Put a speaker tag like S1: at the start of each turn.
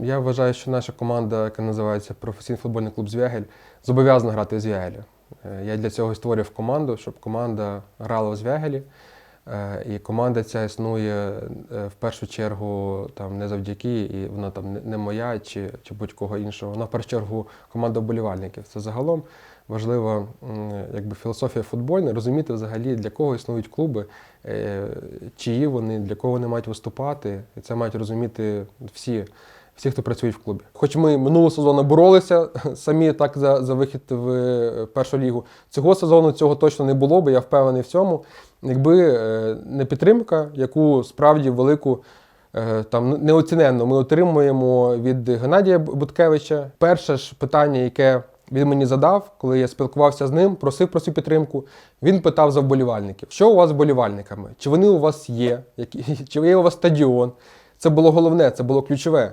S1: Я вважаю, що наша команда, яка називається професійний футбольний клуб Звягель, зобов'язана грати у Звягелі. Е, Я для цього і створив команду, щоб команда грала у Звягелі. Е, І команда ця існує е, в першу чергу там не завдяки, і вона там не- моя чи, чи будь-кого іншого. Вона в першу чергу команда вболівальників. Це загалом важлива якби філософія футбольна, розуміти взагалі для кого існують клуби, чиї вони, для кого вони мають виступати. І це мають розуміти всі. Всі, хто працюють в клубі. Хоч ми минулого сезону боролися самі так за, за вихід в е, першу лігу. Цього сезону цього точно не було, бо я впевнений в цьому. Якби е, не підтримка, яку справді велику е, там неоціненно ми отримуємо від Геннадія Буткевича. Перше ж питання, яке він мені задав, коли я спілкувався з ним, просив про цю підтримку. Він питав за вболівальників: що у вас з вболівальниками? Чи вони у вас є? Чи є у вас стадіон? Це було головне, це було ключове.